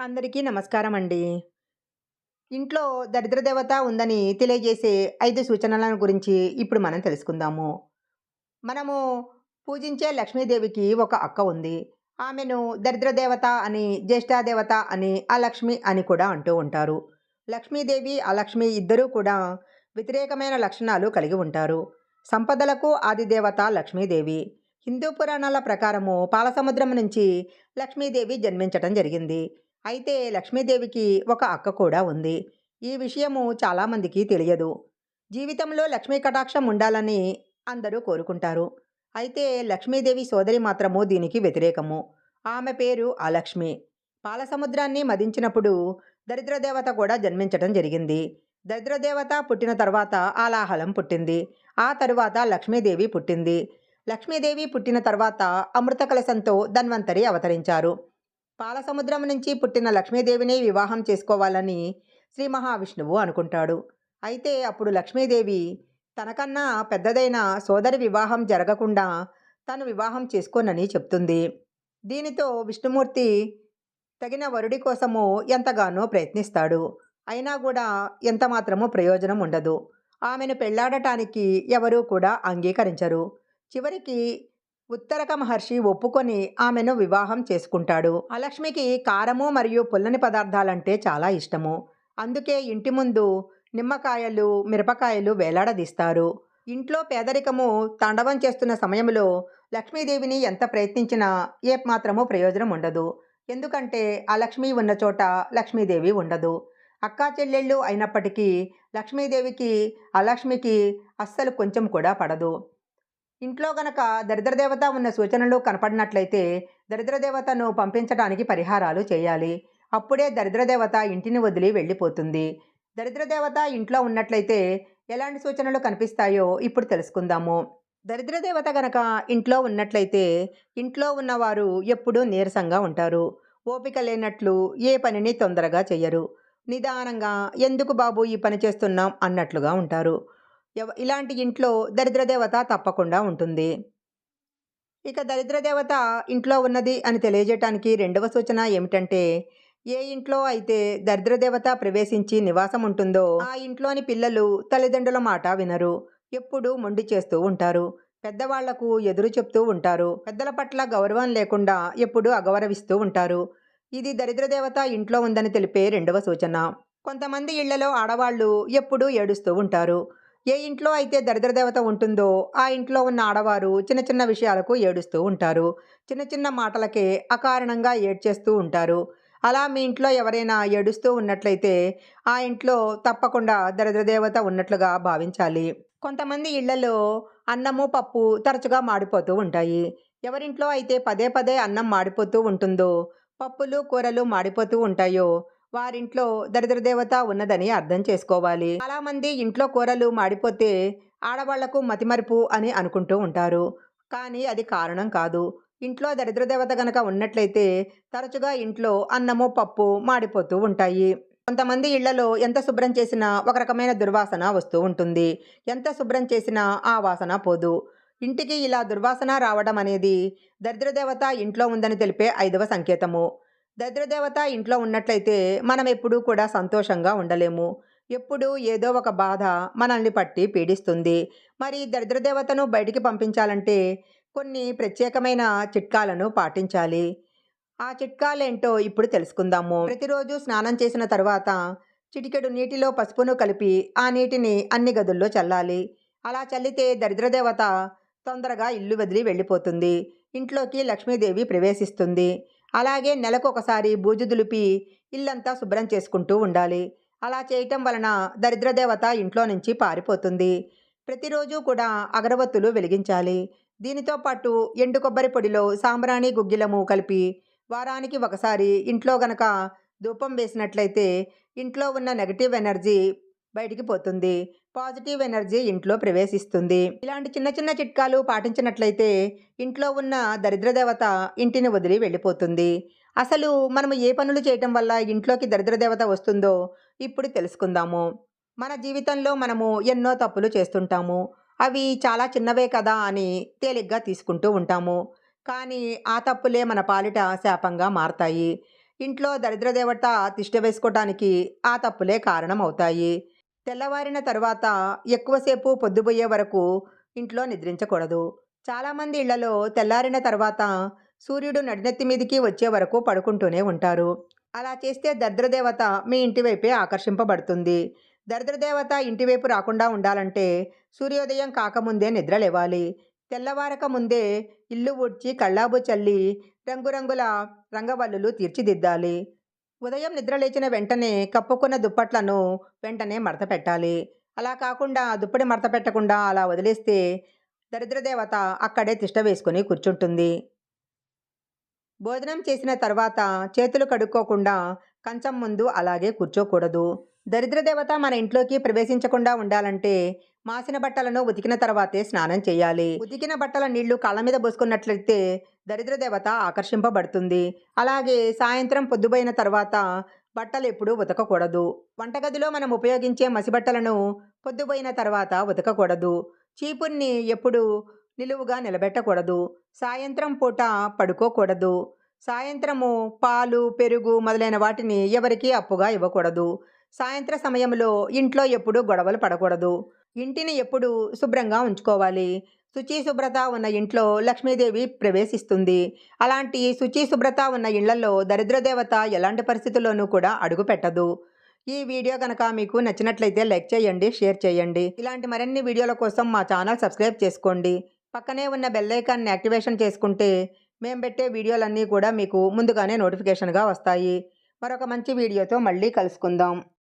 అందరికీ నమస్కారం అండి. ఇంట్లో దరిద్ర దేవత ఉందని తెలియజేసే ఐదు సూచనలను గురించి ఇప్పుడు మనం తెలుసుకుందాము. మనము పూజించే లక్ష్మీదేవికి ఒక అక్క ఉంది. ఆమెను దరిద్ర దేవత అని, జ్యేష్ఠాదేవత అని, అలక్ష్మి అని కూడా అంటూ ఉంటారు. లక్ష్మీదేవి, అలక్ష్మి ఇద్దరూ కూడా వ్యతిరేకమైన లక్షణాలు కలిగి ఉంటారు. సంపదలకు ఆదిదేవత లక్ష్మీదేవి. హిందూ పురాణాల ప్రకారము పాలసముద్రం నుంచి లక్ష్మీదేవి జన్మించటం జరిగింది. అయితే లక్ష్మీదేవికి ఒక అక్క కూడా ఉంది. ఈ విషయము చాలామందికి తెలియదు. జీవితంలో లక్ష్మీ కటాక్షం ఉండాలని అందరూ కోరుకుంటారు. అయితే లక్ష్మీదేవి సోదరి మాత్రము దీనికి వ్యతిరేకము. ఆమె పేరు అలక్ష్మి. పాలసముద్రాన్ని మదించినప్పుడు దరిద్రదేవత కూడా జన్మించటం జరిగింది. దరిద్రదేవత పుట్టిన తర్వాత ఆలాహలం పుట్టింది. ఆ తరువాత లక్ష్మీదేవి పుట్టింది. లక్ష్మీదేవి పుట్టిన తర్వాత అమృత కలశంతో ధన్వంతరి అవతరించారు. పాలసముద్రం నుంచి పుట్టిన లక్ష్మీదేవిని వివాహం చేసుకోవాలని శ్రీ మహావిష్ణువు అనుకుంటాడు. అయితే అప్పుడు లక్ష్మీదేవి తనకన్నా పెద్దదైన సోదరి వివాహం జరగకుండా తను వివాహం చేసుకోనని చెప్తుంది. దీనితో విష్ణుమూర్తి తగిన వరుడి కోసము ఎంతగానో ప్రయత్నిస్తాడు. అయినా కూడా ఎంతమాత్రమూ ప్రయోజనం ఉండదు. ఆమెను పెళ్ళాడటానికి ఎవరూ కూడా అంగీకరించరు. చివరికి ఉత్తరక మహర్షి ఒప్పుకొని ఆమెను వివాహం చేసుకుంటాడు. అలక్ష్మికి కారము మరియు పుల్లని పదార్థాలంటే చాలా ఇష్టము. అందుకే ఇంటి ముందు నిమ్మకాయలు, మిరపకాయలు వేలాడదీస్తారు. ఇంట్లో పేదరికము తాండవం చేస్తున్న సమయంలో లక్ష్మీదేవిని ఎంత ప్రయత్నించినా ఏ మాత్రమూ ప్రయోజనం ఉండదు. ఎందుకంటే ఆ లక్ష్మి ఉన్న చోట లక్ష్మీదేవి ఉండదు. అక్కా చెల్లెళ్ళు అయినప్పటికీ లక్ష్మీదేవికి, అలక్ష్మికి అస్సలు కొంచెం కూడా పడదు. ఇంట్లో గనక దరిద్రదేవత ఉన్న సూచనలు కనపడినట్లయితే దరిద్రదేవతను పంపించడానికి పరిహారాలు చేయాలి. అప్పుడే దరిద్రదేవత ఇంటిని వదిలి వెళ్ళిపోతుంది. దరిద్రదేవత ఇంట్లో ఉన్నట్లయితే ఎలాంటి సూచనలు కనిపిస్తాయో ఇప్పుడు తెలుసుకుందాము. దరిద్రదేవత గనక ఇంట్లో ఉన్నట్లయితే ఇంట్లో ఉన్నవారు ఎప్పుడూ నీరసంగా ఉంటారు. ఓపిక లేనట్లు ఏ పనిని తొందరగా చేయరు నిదానంగా ఎందుకు బాబు ఈ పని చేస్తున్నాం అన్నట్లుగా ఉంటారు. ఎవ ఇలాంటి ఇంట్లో దరిద్రదేవత తప్పకుండా ఉంటుంది. ఇక దరిద్రదేవత ఇంట్లో ఉన్నది అని తెలియజేయటానికి రెండవ సూచన ఏమిటంటే ఏ ఇంట్లో అయితే దరిద్రదేవత ప్రవేశించి నివాసం ఉంటుందో ఆ ఇంట్లోని పిల్లలు తల్లిదండ్రుల మాట వినరు. ఎప్పుడూ మొండి చేస్తూ ఉంటారు. పెద్దవాళ్ళకు ఎదురు చెప్తూ ఉంటారు. పెద్దల పట్ల గౌరవం లేకుండా ఎప్పుడూ అగౌరవిస్తూ ఉంటారు. ఇది దరిద్రదేవత ఇంట్లో ఉందని తెలిపే రెండవ సూచన. కొంతమంది ఇళ్ళలో ఆడవాళ్ళు ఎప్పుడూ ఏడుస్తూ ఉంటారు. ఏ ఇంట్లో అయితే దరిద్రదేవత ఉంటుందో ఆ ఇంట్లో ఉన్న ఆడవారు చిన్న చిన్న విషయాలకు ఏడుస్తూ ఉంటారు. చిన్న చిన్న మాటలకే అకారణంగా ఏడ్చేస్తూ ఉంటారు. అలా మీ ఇంట్లో ఎవరైనా ఏడుస్తూ ఉన్నట్లయితే ఆ ఇంట్లో తప్పకుండా దరిద్రదేవత ఉన్నట్లుగా భావించాలి. కొంతమంది ఇళ్ళలో అన్నము, పప్పు తరచుగా మాడిపోతూ ఉంటాయి. ఎవరింట్లో అయితే పదే పదే అన్నం మాడిపోతూ ఉంటుందో, పప్పులు, కూరలు మాడిపోతూ ఉంటాయో వారింట్లో దరిద్ర దేవత ఉన్నదని అర్థం చేసుకోవాలి. చాలామంది ఇంట్లో కూరలు మాడిపోతే ఆడవాళ్ళకు మతిమరుపు అని అనుకుంటూ ఉంటారు. కానీ అది కారణం కాదు. ఇంట్లో దరిద్ర దేవత గనక ఉన్నట్లయితే తరచుగా ఇంట్లో అన్నము, పప్పు మాడిపోతూ ఉంటాయి. కొంతమంది ఇళ్ళలో ఎంత శుభ్రం చేసినా ఒక రకమైన దుర్వాసన వస్తూ ఉంటుంది. ఎంత శుభ్రం చేసినా ఆ వాసన పోదు. ఇంటికి ఇలా దుర్వాసన రావడం అనేది దరిద్రదేవత ఇంట్లో ఉందని తెలిపే ఐదవ సంకేతము. దరిద్రదేవత ఇంట్లో ఉన్నట్లయితే మనం ఎప్పుడూ కూడా సంతోషంగా ఉండలేము. ఎప్పుడూ ఏదో ఒక బాధ మనల్ని పట్టి పీడిస్తుంది. మరి దరిద్రదేవతను బయటికి పంపించాలంటే కొన్ని ప్రత్యేకమైన చిట్కాలను పాటించాలి. ఆ చిట్కాలేంటో ఇప్పుడు తెలుసుకుందాము. ప్రతిరోజు స్నానం చేసిన తర్వాత చిటికెడు నీటిలో పసుపును కలిపి ఆ నీటిని అన్ని గదుల్లో చల్లాలి. అలా చల్లితే దరిద్రదేవత తొందరగా ఇల్లు వదిలి వెళ్ళిపోతుంది. ఇంట్లోకి లక్ష్మీదేవి ప్రవేశిస్తుంది. అలాగే నెలకొకసారి బూజు దులిపి ఇల్లంతా శుభ్రం చేసుకుంటూ ఉండాలి. అలా చేయటం వలన దరిద్రదేవత ఇంట్లో నుంచి పారిపోతుంది. ప్రతిరోజూ కూడా అగరబత్తులు వెలిగించాలి. దీనితో పాటు ఎండు కొబ్బరి పొడిలో సాంబ్రాణి, గుగ్గిలము కలిపి వారానికి ఒకసారి ఇంట్లో గనక ధూపం వేసినట్లయితే ఇంట్లో ఉన్న నెగటివ్ ఎనర్జీ బయటికి పోతుంది. పాజిటివ్ ఎనర్జీ ఇంట్లో ప్రవేశిస్తుంది. ఇలాంటి చిన్న చిన్న చిట్కాలు పాటించినట్లయితే ఇంట్లో ఉన్న దరిద్రదేవత ఇంటిని వదిలి వెళ్ళిపోతుంది. అసలు మనము ఏ పనులు చేయటం వల్ల ఇంట్లోకి దరిద్రదేవత వస్తుందో ఇప్పుడు తెలుసుకుందాము. మన జీవితంలో మనము ఎన్నో తప్పులు చేస్తుంటాము. అవి చాలా చిన్నవే కదా అని తేలిగ్గా తీసుకుంటూ ఉంటాము. కానీ ఆ తప్పులే మన పాలిట శాపంగా మారతాయి. ఇంట్లో దరిద్ర దేవత తిష్ట వేసుకోవటానికి ఆ తప్పులే కారణం అవుతాయి తెల్లవారిన తర్వాత ఎక్కువసేపు పొద్దుపోయే వరకు ఇంట్లో నిద్రించకూడదు. చాలామంది ఇళ్ళలో తెల్లారిన తర్వాత సూర్యుడు నడినెత్తి మీదికి వచ్చే వరకు పడుకుంటూనే ఉంటారు. అలా చేస్తే దర్ద్రదేవత మీ ఇంటి వైపే ఆకర్షింపబడుతుంది. దర్ద్రదేవత ఇంటివైపు రాకుండా ఉండాలంటే సూర్యోదయం కాకముందే నిద్ర లేవాలి. తెల్లవారక ముందే ఇల్లు ఊడ్చి కళ్ళాబు చల్లి రంగురంగుల రంగవల్లులు తీర్చిదిద్దాలి. ఉదయం నిద్రలేచిన వెంటనే కప్పుకున్న దుప్పట్లను వెంటనే మడత పెట్టాలి. అలా కాకుండా దుప్పటి మడత పెట్టకుండా అలా వదిలేస్తే దరిద్రదేవత అక్కడే తిష్ట వేసుకుని కూర్చుంటుంది. భోజనం చేసిన తర్వాత చేతులు కడుక్కోకుండా కంచం ముందు అలాగే కూర్చోకూడదు. దరిద్రదేవత మన ఇంట్లోకి ప్రవేశించకుండా ఉండాలంటే మాసిన బట్టలను ఉతికిన తర్వాతే స్నానం చేయాలి. ఉతికిన బట్టల నీళ్ళు కాళ్ళ మీద పోసుకున్నట్లయితే దరిద్ర దేవత ఆకర్షింపబడుతుంది. అలాగే సాయంత్రం పొద్దుపోయిన తర్వాత బట్టలు ఎప్పుడూ ఉతకకూడదు. వంటగదిలో మనం ఉపయోగించే మసిబట్టలను పొద్దుపోయిన తర్వాత ఉతకకూడదు. చీపుర్ని ఎప్పుడు నిలువుగా నిలబెట్టకూడదు. సాయంత్రం పూట పడుకోకూడదు. సాయంత్రము పాలు పెరుగు మొదలైన వాటిని ఎవరికీ అప్పుగా ఇవ్వకూడదు. సాయంత్ర సమయంలో ఇంట్లో ఎప్పుడూ గొడవలు పడకూడదు. ఇంటిని ఎప్పుడు శుభ్రంగా ఉంచుకోవాలి. శుచి శుభ్రత ఉన్న ఇంట్లో లక్ష్మీదేవి ప్రవేశిస్తుంది. అలాంటి శుచి శుభ్రత ఉన్న ఇళ్ళలో దరిద్రదేవత ఎలాంటి పరిస్థితుల్లోనూ కూడా అడుగు పెట్టదు ఈ వీడియో కనుక మీకు నచ్చినట్లయితే లైక్ చేయండి షేర్ చేయండి. ఇలాంటి మరిన్ని వీడియోల కోసం మా ఛానల్ సబ్స్క్రైబ్ చేసుకోండి. పక్కనే ఉన్న బెల్లైకాన్ని యాక్టివేషన్ చేసుకుంటే మేము పెట్టే వీడియోలన్నీ కూడా మీకు ముందుగానే నోటిఫికేషన్గా వస్తాయి. మరొక మంచి వీడియోతో మళ్ళీ కలుసుకుందాం.